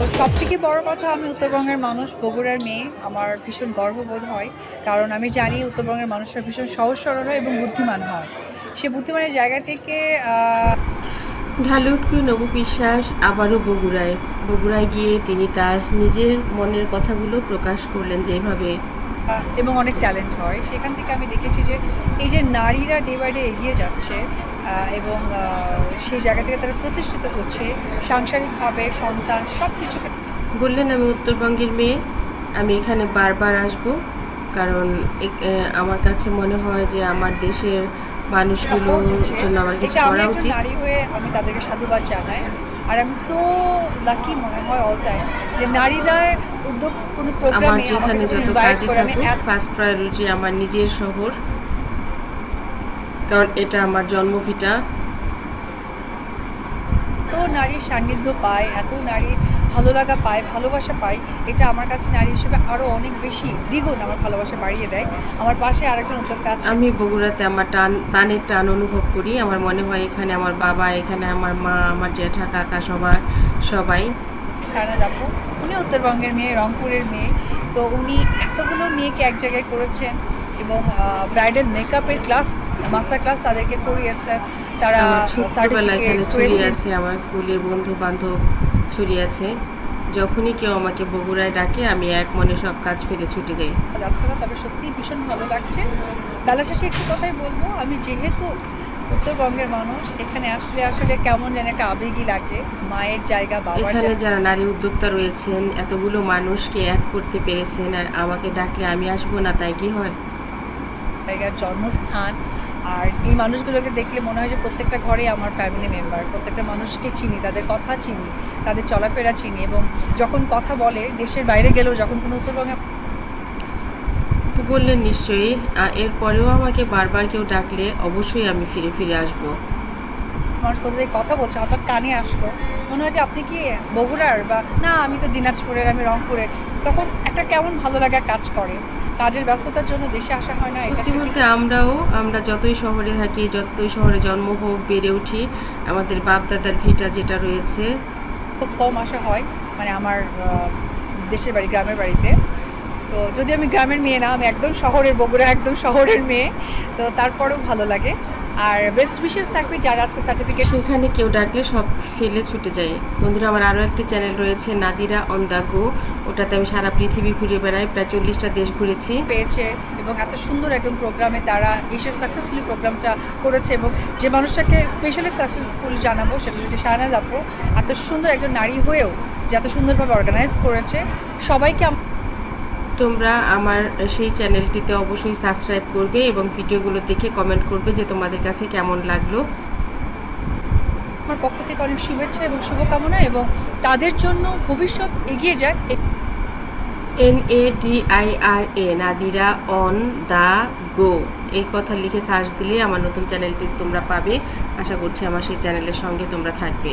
সব থেকে বড় কথা, আমি উত্তরবঙ্গের মানুষ, বগুড়ার মেয়ে। আমার ভীষণ গর্ববোধ হয়, কারণ আমি জানি উত্তরবঙ্গের মানুষরা ভীষণ সহজ, সরল হয় এবং বুদ্ধিমান হয়। সে বুদ্ধিমানের জায়গা থেকে ঢালুটকু নবু বিশ্বাস আবারও বগুড়ায়। বগুড়ায় গিয়ে তিনি তার নিজের মনের কথাগুলো প্রকাশ করলেন যেভাবে এবং অনেক ট্যালেন্ট হয়। সেখান থেকে আমি দেখেছি যে এই যে নারীরা ডে বাই ডে এগিয়ে যাচ্ছে এবং সেই জায়গা থেকে তারা প্রতিষ্ঠিত হচ্ছে সাংসারিকভাবে সন্তান সব কিছুকে বললেন আমি উত্তরবঙ্গের মেয়ে আমি এখানে বারবার আসব কারণ আমার কাছে মনে হয় যে আমার দেশের মানুষগুলোর জন্য আমার কিছু করা উচিত। নারী হয়ে আমি তাদেরকে সাধুবাদ জানাই। আর আমি সো লাকি মনে হয় অল টাইম যে নারীদের উদ্যোগ আমার যেখানে যত কাজে থাকুক ফার্স্ট প্রায়োরিটি আমার নিজের শহর। কারণ এটা আমার জন্মভিটা। নারীর সান্নিধ্য পাই এত নারী ভালো লাগা পায় ভালোবাসা পাই এটা আমার কাছে নারী হিসেবে আরও অনেক বেশি দ্বিগুণ আমার ভালোবাসা বাড়িয়ে দেয়। আমার পাশে আরেকজন উদ্যোক্তা আছে। আমি বগুড়াতে আমার টান প্রাণের টান অনুভব করি। আমার মনে হয় এখানে আমার বাবা এখানে আমার মা আমার জ্যাঠা কাকা সবাই সবাই। সারা যাব উনি উত্তরবঙ্গের মেয়ে রংপুরের মেয়ে। তো উনি এতগুলো মেয়েকে এক জায়গায় করেছেন এবং ব্রাইডাল মেকআপের ক্লাস মাস্টার ক্লাস তাদেরকে করিয়েছেন। তারা ছড়িয়ে আছে আমার স্কুলের বন্ধু বান্ধব ছড়িয়ে আছে। যখনই কেউ আমাকে বগুড়ায় ডাকে আমি এক মনে সব কাজ ফেলে ছুটে যাই। যাচ্ছে না তবে সত্যি ভীষণ ভালো লাগছে। বেলা শেষে একটু কথাই বলব আমি যেহেতু উত্তরবঙ্গের মানুষ এখানে আসলে আসলে কেমন যেন একটা আবেগই লাগে মায়ের জায়গা বাবার এখানে যারা নারী উদ্যোক্তা রয়েছেন এতগুলো মানুষকে এক করতে পেরেছেন আর আমাকে ডাকলে আমি আসব না তাই কি হয়? জায়গার জন্মস্থান আর এই মানুষগুলোকে দেখলে মনে হয় যে প্রত্যেকটা ঘরে আমার ফ্যামিলি মেম্বার প্রত্যেকটা মানুষকে চিনি তাদের কথা চিনি তাদের চলাফেরা চিনি এবং যখন কথা বলে দেশের বাইরে গেলেও যখন কোনো উত্তরবঙ্গে তো বললেন নিশ্চয়ই এরপরেও আমাকে বারবার কেউ ডাকলে অবশ্যই আমি ফিরে ফিরে আসব। মানুষ কোথা থেকে কথা বলছে হঠাৎ কানে আসলো। মনে হয় যে আপনি কি বগুড়ার বা না আমি তো দিনাজপুরের আমি রংপুরের। তখন একটা কেমন ভালো লাগা কাজ করে। কাজের ব্যস্ততার জন্য দেশে আসা হয় না এটা বলতে আমরাও আমরা যতই শহরে থাকি যতই শহরে জন্ম হোক বেড়ে উঠি আমাদের বাপ দাদার ভিটা যেটা রয়েছে। খুব কম আসা হয় মানে আমার দেশের বাড়ি গ্রামের বাড়িতে। তো যদি আমি গ্রামের মেয়ে না আমি একদম শহরের বগুড়া একদম শহরের মেয়ে তো তারপরেও ভালো লাগে। আর বেস্ট উইশেস থাকবে যারা আজকে সার্টিফিকেট সেখানে কেউ ডাকলে সব ফেলে ছুটে যায়। বন্ধুরা আমার আরও একটি চ্যানেল রয়েছে নাদিরা অন দ্য গো ওটাতে আমি সারা পৃথিবী ঘুরে বেড়াই প্রায় চল্লিশটা দেশ ঘুরেছি। পেয়েছে এবং এত সুন্দর একদম প্রোগ্রামে তারা এসে সাকসেসফুলি প্রোগ্রামটা করেছে এবং যে মানুষটাকে স্পেশালি সাকসেসফুল জানাব সেটা যদি শাহনাজ আপু এত সুন্দর একজন নারী হয়েও যে এত সুন্দরভাবে অর্গানাইজ করেছে সবাইকে তোমরা আমার সেই চ্যানেলটিতে অবশ্যই সাবস্ক্রাইব করবে এবং ভিডিওগুলো দেখে কমেন্ট করবে যে তোমাদের কাছে কেমন লাগল। আমার পক্ষ থেকে অনেক শুভেচ্ছা এবং শুভকামনা এবং তাদের জন্য ভবিষ্যৎ এগিয়ে যায় N A D I R A Nadira on the go এই কথা লিখে সার্চ দিলে আমার নতুন চ্যানেলটি তোমরা পাবে। আশা করছি আমার সেই চ্যানেলের সঙ্গে তোমরা থাকবে।